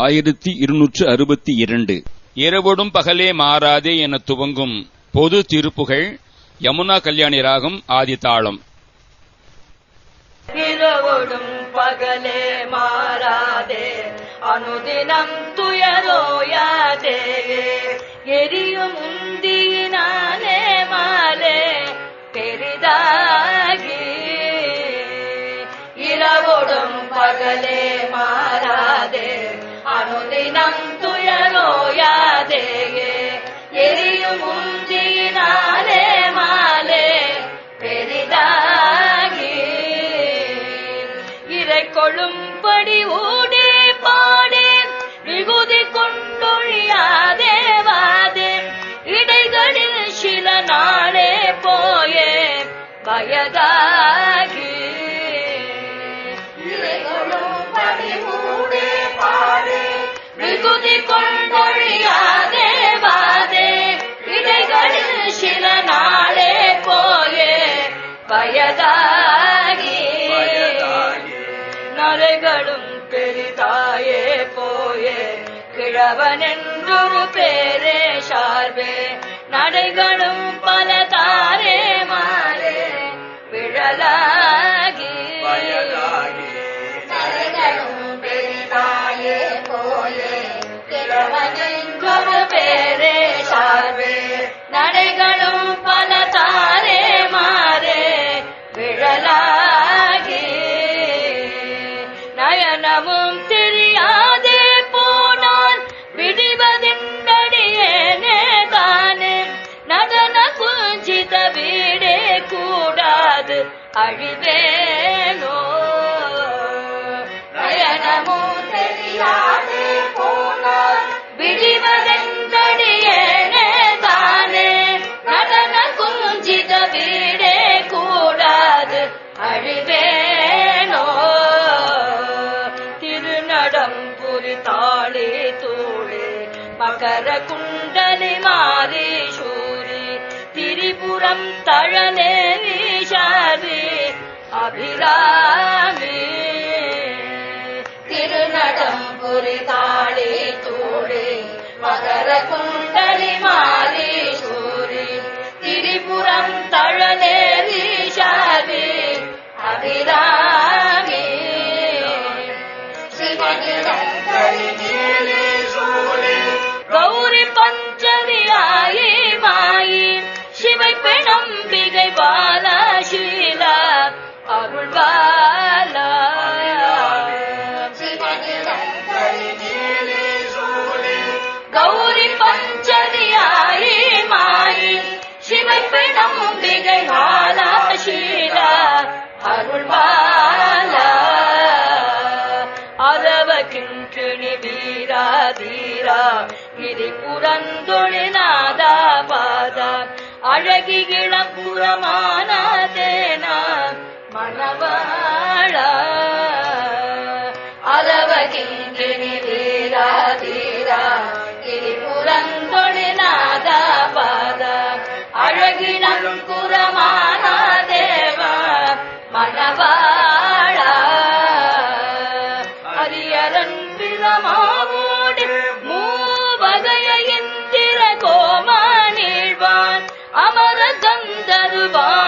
ஆயிரத்தி இருநூற்று அறுபத்தி இரண்டு. இரவோடும் பகலே மாறாதே என துவங்கும் பொது திருப்புகழ் யமுனா கல்யாணி ராகம் ஆதி தாளம். இரவோடும் பகலே மாறாதே அனுதினம் துயரோயாதே எரியும் உந்தியினாலே மாலே பெரிதாகி. இரவோடும் பகலே கொழும்படி ஊடே பாடே விகுதி கொண்டொழியாதே வாதே. இடைகளில் சில நாளே போயே வயதாகி. விகுதி கொண்டொழியாதே வாதே. இடைகளில் சில நாளே போயே வயதாகி. நரைகளும் பெரிதாயே போயே. கிழவனென்றொரு பேரே சார்பே. நடைகளும் பல தாரே மாறே. விழலாகி அழிவேனோ? நயனமும் தெரியாதே போனால் விடிவதென்றடியேனே தானே. நடன குஞ்சித வீடே கூடாது. அழிவேனோ? திருநடம் புரித்தாளே தோளே மகர குண்டலி மாறி சூரி திரிபுரம் தழலே अभिरामे। तिरुनटं पुरिताळे चोरे मकरकुण्डलि मारे चोरे तिरिपुरम् तळने विशाले अभिरा அம்பிகை பெணம்பிகை பாலா சீலா அருள் அரவ கிங்கிணி வீரா தீரா இது புறந்தொழி நாதா பாதா அழகி இளம்புறமான தேனா மணவாழா goodbye.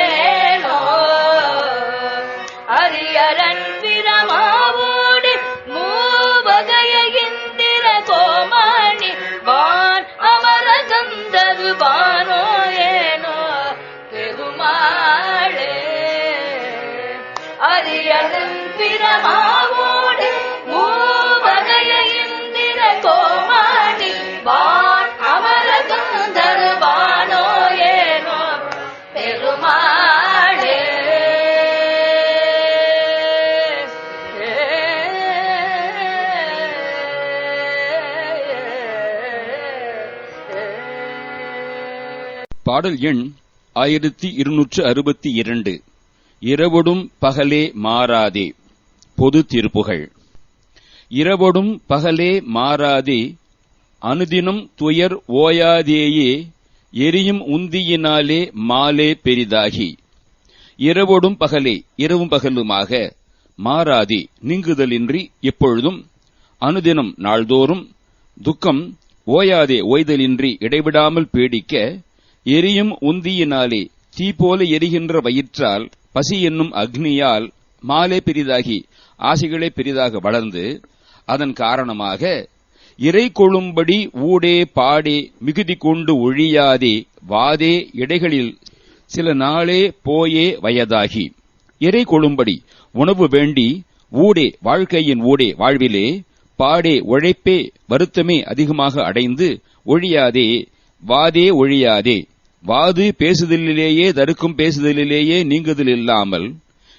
பாடல் எண் ஆயிரத்தி இருநூற்று அறுபத்தி இரண்டு. இரவொடும் பகலே மாறாதே பொது தீர்ப்புகள். இரவொடும் பகலே மாறாதே அனுதினம் துயர் ஓயாதேயே எரியும் உந்தியினாலே மாலே பெரிதாகி. இரவோடும் பகலே இரவும் பகலுமாக மாறாதே நீங்குதலின்றி எப்பொழுதும் அனுதினம் நாள்தோறும் துக்கம் ஓயாதே ஓய்தலின்றி இடைவிடாமல் பீடிக்க எரியும் உந்தியினாலே தீ போல எரிகின்ற வயிற்றால் பசி என்னும் அக்னியால் மாலே பெரிதாகி ஆசைகளே பெரிதாக வளர்ந்து அதன் காரணமாக இறை கொழும்படி ஊடே பாடே மிகுதி கொண்டு ஒழியாதே வாதே இடைகளில் சில நாளே போயே வயதாகி. இறை கொழும்படி உணவு வேண்டி ஊடே வாழ்க்கையின் ஊடே வாழ்விலே பாடே உழைப்பே வருத்தமே அதிகமாக அடைந்து ஒழியாதே வாதே ஒழியாதே. வாது பேசுதலிலேயே தடுக்கும் பேசுதலிலேயே நீங்குதல் இல்லாமல்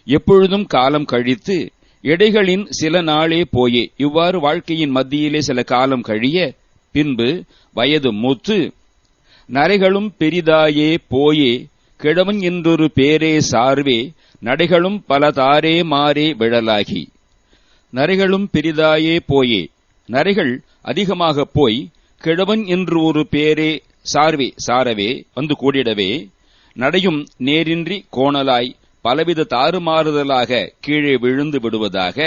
எப்பொழுதும் காலம் கழித்து எடைகளின் சில நாளே போயே. இவ்வாறு வாழ்க்கையின் மத்தியிலே சில காலம் கழிய பின்பு வயது மூத்து நரைகளும் பெரிதாயே போயே. கிழவன் என்றொரு பேரே சார்வே நடைகளும் பல தாரே மாறே விழலாகி. நரைகளும் பெரிதாயே போயே. நரைகள் அதிகமாக போய் கிழவன் என்று ஒரு பேரே சார்வே சாரவே வந்து கூடிடவே நடையும் நேரின்றி கோணலாய் பலவித தாறுமாறுதலாக கீழே விழுந்து விடுவதாக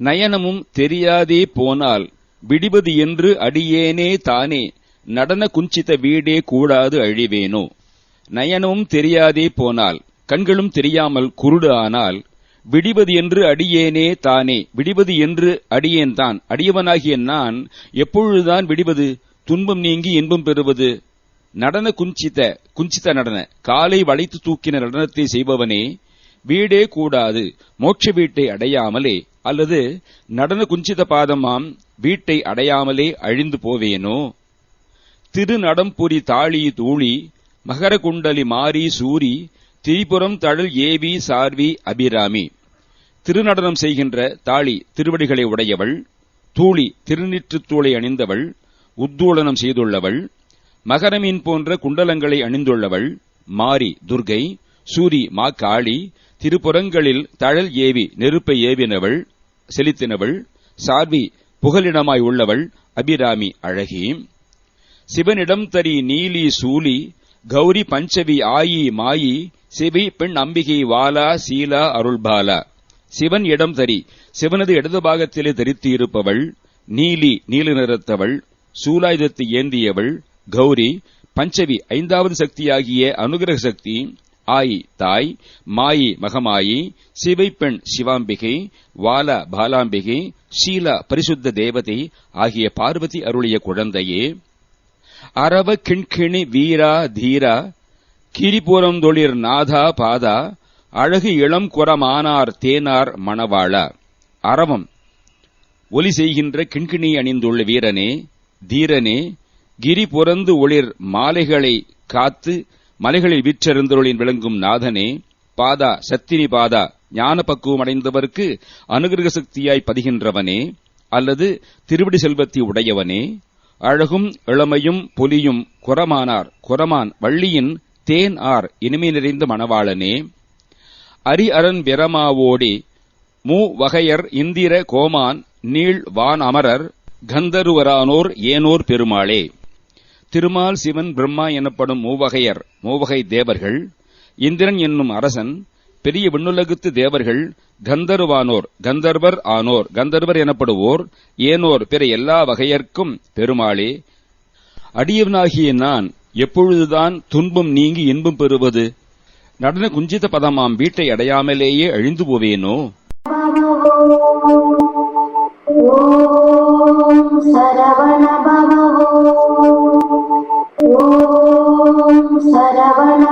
நயனமும் தெரியாதே போனால் விடிவது என்று அடியேனே தானே நடன குஞ்சித வீடே கூடாது அழிவேனோ. நயனமும் தெரியாதே போனால் கண்களும் தெரியாமல் குருடு ஆனால் விடிவது என்று அடியேனே தானே விடிவது என்று அடியேன் தான் அடியவனாகிய நான் எப்பொழுதுதான் விடிவது? துன்பம் நீங்கி இன்பம் பெறுவது. நடன குஞ்சித குஞ்சித நடன. காலை வளைத்து தூக்கின நடனத்தை செய்பவனே வீடே கூடாது மோட்ச வீட்டை அடையாமலே அல்லது நடன குஞ்சித பாதமாம் வீட்டை அடையாமலே அழிந்து போவேனோ? திருநடம்புரி தாளி தூளி மகர குண்டலி மாரி சூரி திரிபுரம் தழல் ஏவி சார்வி அபிராமி. திருநடனம் செய்கின்ற தாளி திருவடிகளை உடையவள் தூளி திருநிற்றுத்தூளை அணிந்தவள் உத்தூளனம் செய்துள்ளவள் மகரமீன் போன்ற குண்டலங்களை அணிந்துள்ளவள் மாரி துர்கை சூரி மா காளி திருப்புறங்களில் தழல் ஏவி நெருப்பை ஏவினவள் செலுத்தினவள் சார்வி புகலிடமாய் உள்ளவள் அபிராமி அழகி. சிவனிடம் தரி நீலி சூலி கௌரி பஞ்சவி ஆயி மாயி சிவி பெண் அம்பிகை வாலா சீலா அருள்பாலா. சிவன் இடம் தரி சிவனது இடது பாகத்திலே தரித்து இருப்பவள் நீலி நீல நிறத்தவள் சூலாயுதத்தை ஏந்தியவள் கௌரி பஞ்சவி ஐந்தாவது சக்தியாகிய அனுகிரக சக்தி ஆயி தாய் மாயி மகமாயி சிவை பெண் சிவாம்பிகை வால பாலாம்பிகை ஷீலா பரிசுத்த தேவதை ஆகிய பார்வதி அருளிய குழந்தையே அரவ கிண்கிணி வீரா தீரா கிரிபுரந்தொழிர் நாதா பாதா அழகு இளம் குரமானார் தேனார் மணவாளா. அரவம். ஒலி செய்கின்ற கிண்கிணி அணிந்துள்ள வீரனே தீரனே கிரி புறந்து ஒளிர் மாலைகளை காத்து மலைகளில் விற்றெருந்தொருளின் விளங்கும் நாதனே பாதா சத்தினி பாதா ஞான பக்குவம் அடைந்தவர்க்கு அனுகிரக சக்தியாய் பதிகின்றவனே அல்லது திருவிடி செல்வத்தை உடையவனே அழகும் இளமையும் பொலியும் குரமானார் குரமான் வள்ளியின் தேன் ஆர் இனிமை நிறைந்த மணவாளனே அரி அரண் பிரமாவோடி மூ வகையர் இந்திர கோமான் நீள் வான் அமரர் கந்தருவரானோர் ஏனோர் பெருமாளே. திருமால் சிவன் பிரம்மா எனப்படும் மூவகையர் மூவகை தேவர்கள் இந்திரன் என்னும் அரசன் பெரிய விண்ணுலகுத்து தேவர்கள் கந்தருவானோர் கந்தர்வர் ஆனோர் கந்தர்வர் எனப்படுவோர் ஏனோர் பிற எல்லா வகையர்க்கும் பெருமாளே. அடியவனாகிய நான் எப்பொழுதுதான் துன்பம் நீங்கி இன்பம் பெறுவது? நடன குஞ்சித பதமாம் வீட்டை அடையாமலேயே அழிந்து போவேனோ? சரவண பவ ஓம் சரவண